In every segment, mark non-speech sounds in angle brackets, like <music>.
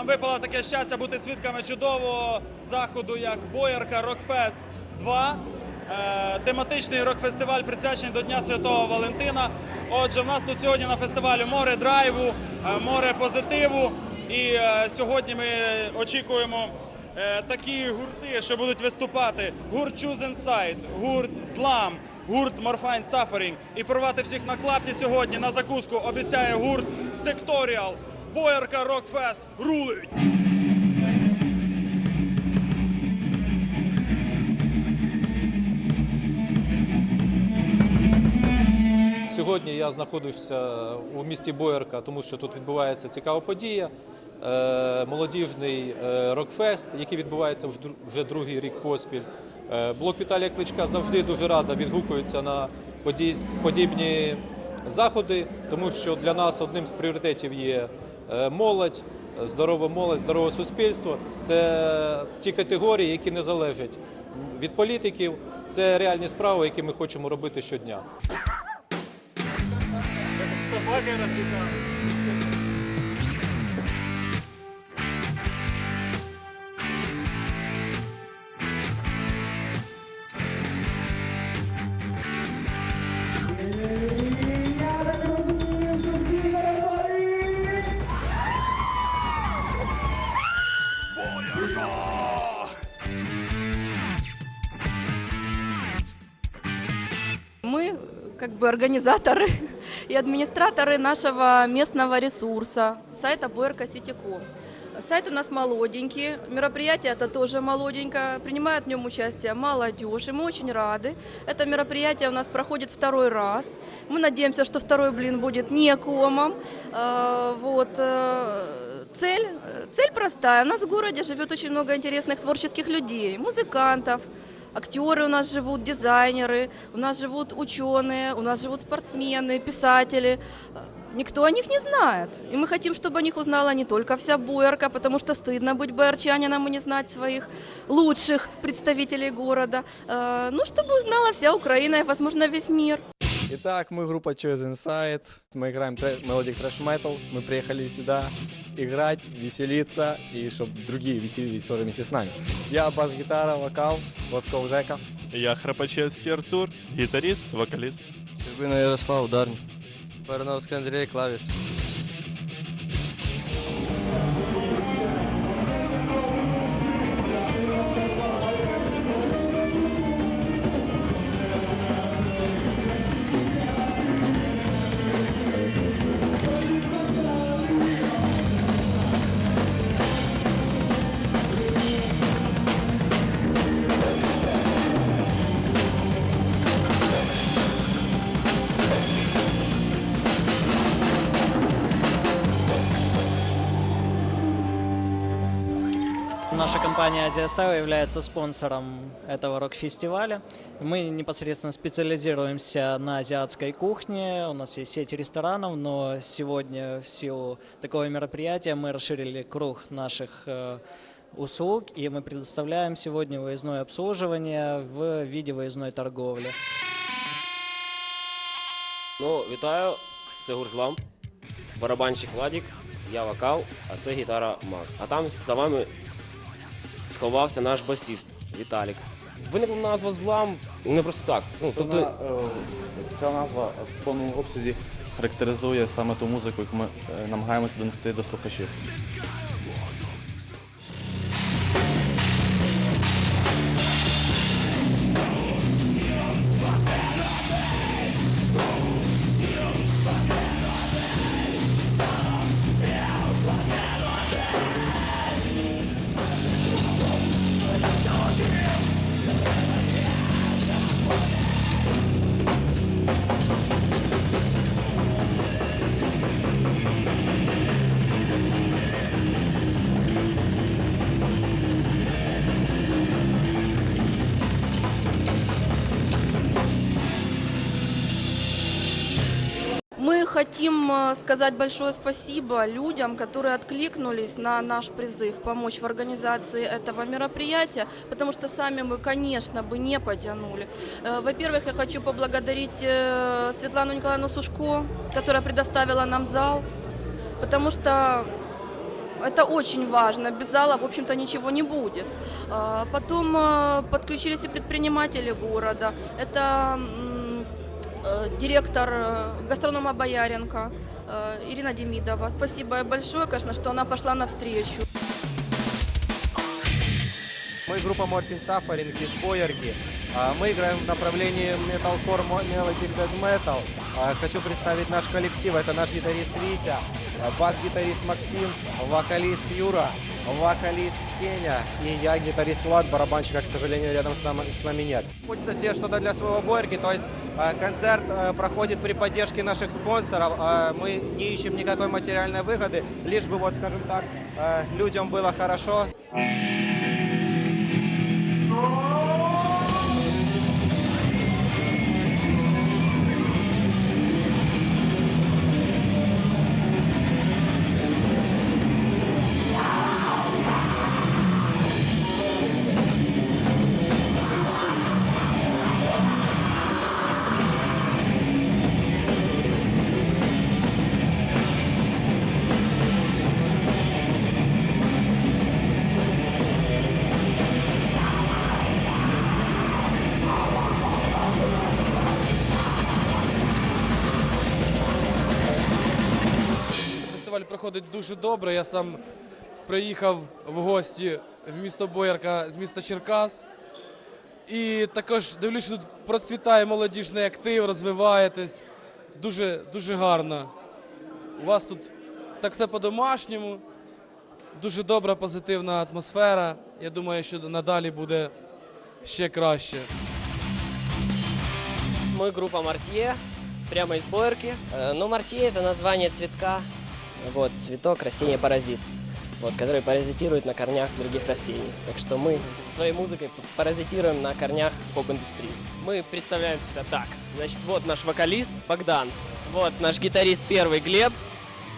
Нам випало таке щастя бути свідками чудового заходу, як Боярка Рокфест 2. Е, Тематичний рок-фестиваль присвячений до Дня Святого Валентина. Отже, в нас тут сьогодні на фестивалі море драйву, е, море позитиву. І е, сьогодні ми очікуємо такі гурти, що будуть виступати. Гурт Choose Inside, гурт Злам, гурт Morphine Suffering. І порвати всіх на клапті сьогодні на закуску обіцяє гурт Sectorial. Боярка Рокфест рулить! Сьогодні я знаходжуся у місті Боярка, тому що тут відбувається цікава подія. Е, Молодіжний е, рок-фест, який відбувається вже другий рік поспіль. Е, Блок Віталія Кличка завжди дуже рада відгукується на подібні заходи, тому що для нас одним з пріоритетів є молодь, здорова молодь, здорове суспільство. Це ті категорії, які не залежать від політиків. Це реальні справи, які ми хочемо робити щодня. Мы как бы организаторы <laughs> и администраторы нашего местного ресурса, сайта Боярка Ситиком. Сайт у нас молоденький, мероприятие это тоже молоденькое, принимает в нем участие молодежь, и мы очень рады. Это мероприятие у нас проходит второй раз. Мы надеемся, что второй блин будет не комом. Э, Вот. э, Цель, цель простая. У нас в городе живет очень много интересных творческих людей, музыкантов, Актеры у нас живут, дизайнеры, у нас живут ученые, у нас живут спортсмены, писатели. Никто о них не знает. И мы хотим, чтобы о них узнала не только вся Боярка, потому что стыдно быть боярчанином и не знать своих лучших представителей города. Э, Ну, чтобы узнала вся Украина и, возможно, весь мир. Итак, мы группа Choose Inside. Мы играем трэ- мелодик трэш метал. Мы приехали сюда играть, веселиться и чтобы другие веселились тоже вместе с нами. Я бас-гитара, вокал, Лосков Жека. Я Храпачевський Артур, гітаріст, вокаліст. Щербина Ярослав, ударник. Барановський Андрій, клавіш. компания Азия Стайл является спонсором этого рок-фестиваля. Мы непосредственно специализируемся на азиатской кухне. У нас есть сеть ресторанов, но сегодня в силу такого мероприятия мы расширили круг наших э, услуг, и мы предоставляем сегодня выездное обслуживание в виде выездной торговли. Ну, вітаю, це Гурзлам, барабанщик Владік, я вокал, а це гітара Макс. А там за вами сховався наш басіст Віталік. Виникла назва злам не просто так. Ну, тобто, е, Ця назва в повному обсязі характеризує саме ту музику, яку ми е, намагаємося донести до слухачів. Хотим э, сказать большое спасибо людям, которые откликнулись на наш призыв помочь в организации этого мероприятия, потому что сами мы, конечно, бы не потянули. Э, Во-первых, я хочу поблагодарить э, Светлану Николаевну Сушко, которая предоставила нам зал, потому что Это очень важно. Без зала, в общем-то, ничего не будет. Потом подключились и предприниматели города. Это директор э, гастронома Бояренко э, Ирина Демидова. Спасибо большое, конечно, что она пошла навстречу. Мы группа Morphin Suffering из Боярки. А, Мы играем в направлении мо- melodic death metal. А, Хочу представить наш коллектив. Это наш гитарист Витя, а, бас-гитарист Максим, вокалист Юра, вокалист Сеня и я, гитарист Влад, барабанщика, к сожалению, рядом с нами, с нами нет. Хочется сделать что-то для своего Боярки, то есть а, концерт а, проходит при поддержке наших спонсоров. А, Мы не ищем никакой материальной выгоды, лишь бы, вот скажем так, людям было хорошо. Фестиваль проходить дуже добре. Я сам приїхав в гості в місто Боярка з міста Черкас. І також дивлюсь, що тут процвітає молодіжний актив, розвиваєтесь. Дуже, дуже гарно. У вас тут так все по-домашньому, дуже добра, позитивна атмосфера. Я думаю, що надалі буде ще краще. Мы группа Мартье, прямо из Боярки. Э, Ну, Мартье это название цветка, вот, цветок, растение паразит, вот, который паразитирует на корнях других растений. Так что мы своей музыкой паразитируем на корнях поп-индустрии. Мы представляем себя так. Значит, вот наш вокалист Богдан, вот наш гитарист первый Глеб,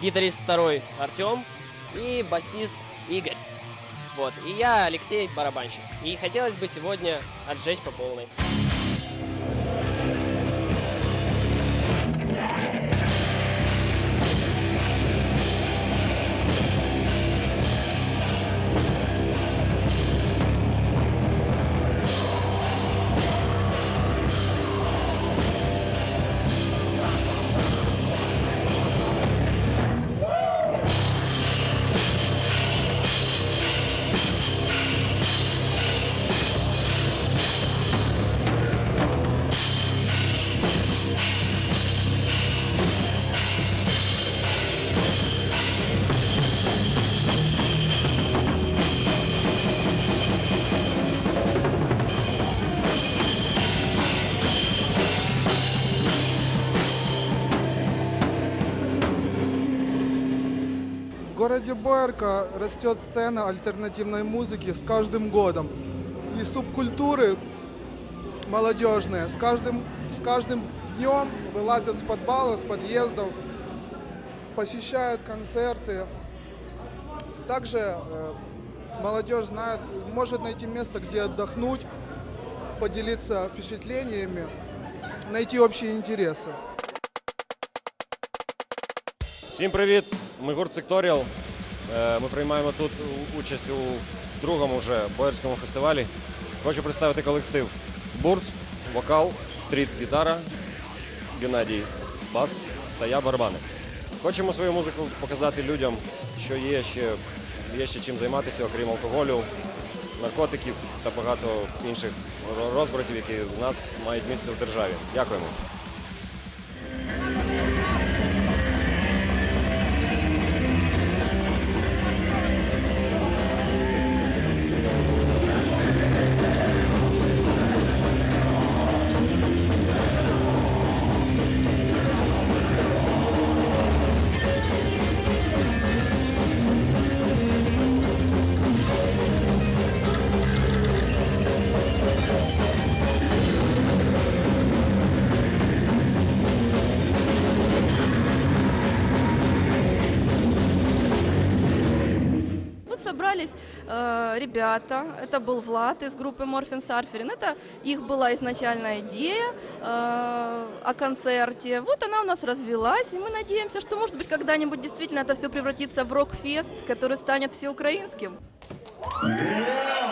гитарист второй Артем и басист Игорь. Вот, и я Алексей, барабанщик. И хотелось бы сегодня отжечь по полной. В городе Боярка растет сцена альтернативной музыки с каждым годом. И субкультуры молодежные с каждым, с каждым днем вылазят с подвалов, с подъездов, посещают концерты. Также э, молодежь знает, может найти место, где отдохнуть, поделиться впечатлениями, найти общие интересы. Всім привіт! Ми гурт Секторіал. Ми приймаємо тут участь у другому вже боярському фестивалі. Хочу представити колектив Бурц, вокал, тріт гітара, Геннадій бас та я барабани. Хочемо свою музику показати людям, що є ще, є ще чим займатися, окрім алкоголю, наркотиків та багато інших розбратів, які в нас мають місце в державі. Дякуємо. Ребята, это был Влад из группы Морфин Сарферин, это их была изначальная идея э, о концерте. Вот она у нас развелась, и мы надеемся, что, может быть, когда-нибудь действительно это все превратится в рок-фест, который станет всеукраинским. Yeah!